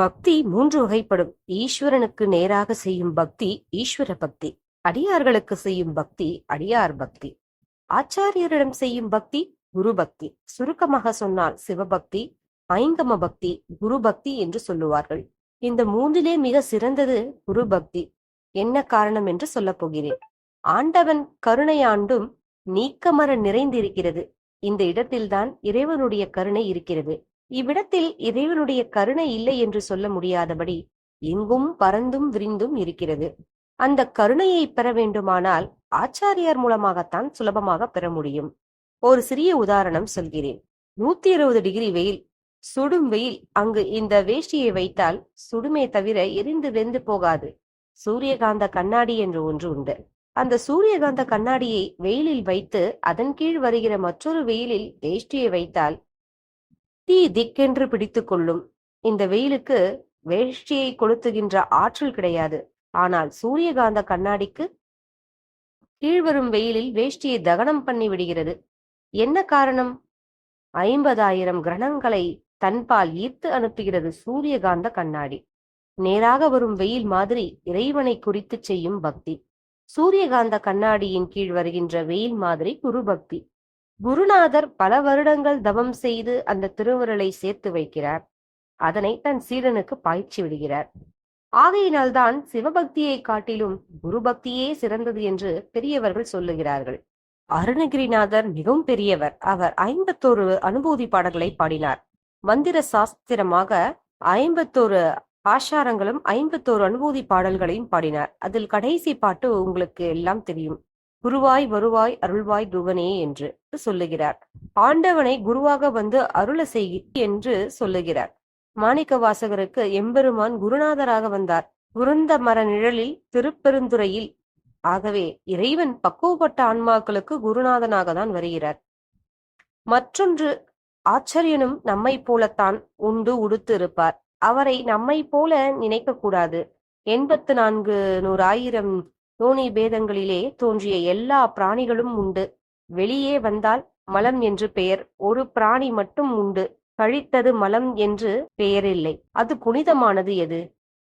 பக்தி மூன்று வகைப்படும். ஈஸ்வரனுக்கு நேராக செய்யும் பக்தி ஈஸ்வர பக்தி அடியார்களுக்கு செய்யும் பக்தி அடியார் பக்தி. ஆச்சாரியரிடம் செய்யும் பக்தி குரு பக்தி. சுருக்கமாக சொன்னால் சிவபக்தி ஐங்கம பக்தி குரு பக்தி என்று சொல்லுவார்கள். இந்த மூன்றிலே மிக சிறந்தது குரு பக்தி. என்ன காரணம் என்று சொல்லப் போகிறேன். ஆண்டவன் கருணையாண்டும் நீக்கமர நிறைந்திருக்கிறது. இந்த இடத்தில்தான் இறைவனுடைய கருணை இருக்கிறது. இவ்விடத்தில் இறைவனுடைய கருணை இல்லை என்று சொல்ல முடியாதபடி எங்கும் பறந்தும் விரிந்தும் இருக்கிறது. அந்த கருணையை பெற வேண்டுமானால் ஆச்சாரியார் மூலமாகத்தான் சுலபமாக பெற முடியும். ஒரு சிறிய உதாரணம் சொல்கிறேன். நூத்தி இருபது டிகிரி வெயில் சுடும் வெயில் அங்கு இந்த வேஷ்டியை வைத்தால் சுடுமே தவிர எரிந்து வெந்து போகாது. சூரியகாந்த கண்ணாடி என்று ஒன்று உண்டு. அந்த சூரியகாந்த கண்ணாடியை வெயிலில் வைத்து அதன் கீழ் வருகிற மற்றொரு வெயிலில் வேஷ்டியை வைத்தால் தீ திக்கென்று பிடித்துக் கொள்ளும் இந்த வெயிலுக்கு வேஷ்டியை கொளுத்துகின்ற ஆற்றல் கிடையாது. ஆனால் சூரியகாந்த கண்ணாடிக்கு கீழ்வரும் வெயிலில் வேஷ்டியை தகனம் பண்ணி விடுகிறது. என்ன காரணம்? ஐம்பதாயிரம் கிரணங்களை தன்பால் ஈர்த்து அனுப்புகிறது சூரியகாந்த கண்ணாடி. நேராக வரும் வெயில் மாதிரி இறைவனை குறித்து செய்யும் பக்தி. சூரியகாந்த கண்ணாடியின் கீழ் வருகின்ற வெயில் மாதிரி குரு பக்தி. குருநாதர் பல வருடங்கள் தவம் செய்து அந்த திருவுருளை சேர்த்து வைக்கிறார். அதனை தன் சீடனுக்கு பாய்ச்சி விடுகிறார். ஆகையினால்தான் சிவபக்தியை காட்டிலும் குரு பக்தியே சிறந்தது என்று பெரியவர்கள் சொல்லுகிறார்கள். அருணகிரிநாதர் மிகவும் பெரியவர். அவர் ஐம்பத்தோரு அனுபூதி பாடல்களை பாடினார். மந்திர சாஸ்திரமாக ஐம்பத்தோரு ஆஷாரங்களும் ஐம்பத்தோரு அனுபூதி பாடல்களையும் பாடினார். அதில் கடைசி பாட்டு உங்களுக்கு எல்லாம் தெரியும். குருவாய் வருவாய் அருள்வாய் துவனே என்று சொல்லுகிறார். ஆண்டவனை குருவாக வந்து அருள செய் என்று சொல்லுகிறார். மாணிக்க வாசகருக்கு எம்பெருமான் குருநாதராக வந்தார். குருந்த மர நிழலில் திருப்பெருந்துறையில். ஆகவே இறைவன் பக்குவப்பட்ட ஆன்மாக்களுக்கு குருநாதனாக தான் வருகிறார். மற்றொன்று ஆச்சரியனும் நம்மை போலத்தான் உண்டு உடுத்து இருப்பார் அவரை நம்மை போல நினைக்க கூடாது எண்பத்து நான்கு நூறாயிரம் தோணி பேதங்களிலே தோன்றிய எல்லா பிராணிகளும் உண்டு. வெளியே வந்தால் மலம் என்று பெயர். ஒரு பிராணி மட்டும் உண்டு. கழித்தது மலம் என்று பெயரில்லை. அது புனிதமானது எது?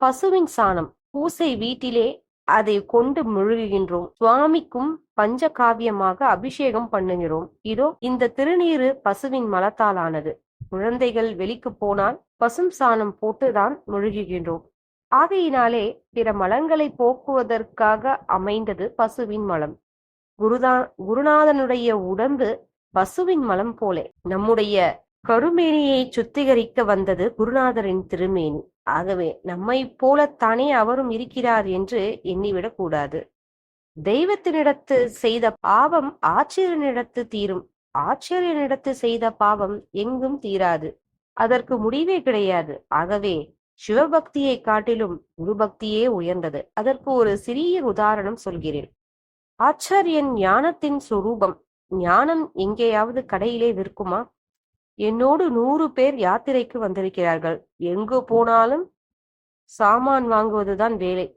பசுவின் சாணம். பூசை வீட்டிலே அதை கொண்டு முழுகுகின்றோம். சுவாமிக்கும் பஞ்ச காவியமாக அபிஷேகம் பண்ணுகிறோம். இதோ இந்த திருநீரு பசுவின் மலத்தாலானது. குழந்தைகள் வெளிக்கு போனால் பசும் சாணம் போட்டுதான் முழுகுகின்றோம். ஆகையினாலே பிற மலங்களை போக்குவதற்காக அமைந்தது பசுவின் மலம். குருதா குருநாதனுடைய உடம்பு பசுவின் மலம் போலே. நம்முடைய கருமேனியை சுத்திகரிக்க வந்தது குருநாதரின் திருமேனி. ஆகவே நம்மை போலத்தானே அவரும் இருக்கிறார் என்று எண்ணிவிடக் கூடாது. தெய்வத்தினிடத்து செய்த பாவம் ஆச்சரியனிடத்து தீரும். ஆச்சரியனிடத்து செய்த பாவம் எங்கும் தீராது. அதற்கு முடிவே கிடையாது. ஆகவே சிவபக்தியை காட்டிலும் குருபக்தியே உயர்ந்தது. அதற்கு ஒரு சிறிய உதாரணம் சொல்கிறேன். ஆச்சாரியன் ஞானத்தின் சுரூபம் ஞானம் எங்கேயாவது கடையிலே விற்குமா? என்னோடு நூறு பேர் யாத்திரைக்கு வந்திருக்கிறார்கள். எங்கு போனாலும் சாமான் வாங்குவதுதான் வேலை.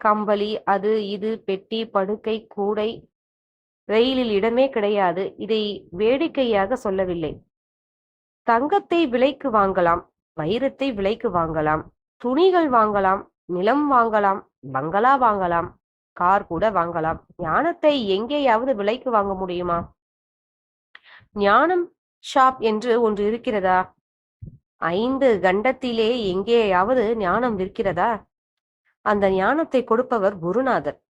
கம்பளி அது இது பெட்டி படுக்கை கூடை ரயிலில் இடமே கிடையாது. இதை வேடிக்கையாக சொல்லவில்லை. தங்கத்தை விலைக்கு வாங்கலாம். வைரத்தை விலைக்கு வாங்கலாம். துணிகள் வாங்கலாம் நிலம் வாங்கலாம் பங்களா வாங்கலாம் கார் கூட வாங்கலாம். ஞானத்தை எங்கேயாவது விலைக்கு வாங்க முடியுமா? ஞானம் ஷாப் என்று ஒன்று இருக்கிறதா? ஐந்து கண்டத்திலே எங்கேயாவது ஞானம் விற்கிறதா? அந்த ஞானத்தை கொடுப்பவர் குருநாதர்.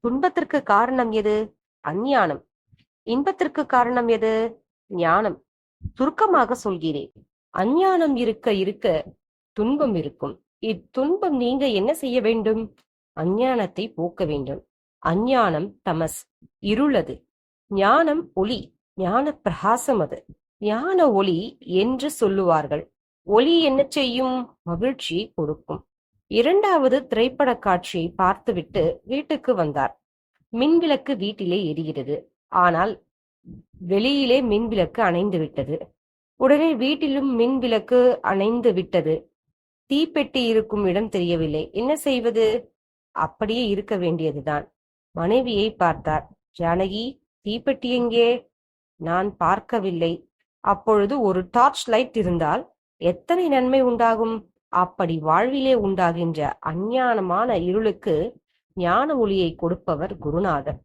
துன்பத்திற்கு காரணம் எது? அஞ்ஞானம். இன்பத்திற்கு காரணம் எது? ஞானம். சுருக்கமாக சொல்கிறேன். அஞ்ஞானம் இருக்க இருக்க துன்பம் இருக்கும். இத்துன்பம் நீங்க என்ன செய்ய வேண்டும்? அஞ்ஞானத்தை போக்க வேண்டும். அஞ்ஞானம் தமஸ் இருளது. ஞானம் ஒளி ஞான பிரகாசம் அது. ஞான ஒளி என்று சொல்லுவார்கள். ஒளி என்ன செய்யும்? மகிழ்ச்சி கொடுக்கும். இரண்டாவது திரைப்பட காட்சியை பார்த்துவிட்டு வீட்டுக்கு வந்தார். மின்விளக்கு வீட்டிலே எரிகிறது. ஆனால் வெளியிலே மின்விளக்கு அணைந்து விட்டது. உடனே வீட்டிலும் மின் விளக்கு அணைந்து விட்டது. தீப்பெட்டி இருக்கும் இடம் தெரியவில்லை. என்ன செய்வது? அப்படியே இருக்க வேண்டியதுதான். மனைவியை பார்த்தார். ஜானகி தீப்பெட்டி எங்கே? நான் பார்க்கவில்லை. அப்பொழுது ஒரு டார்ச் லைட் இருந்தால் எத்தனை நன்மை உண்டாகும்? அப்படி வாழ்விலே உண்டாகின்ற அஞ்ஞானமான இருளுக்கு ஞான ஒளியை கொடுப்பவர் குருநாதர்.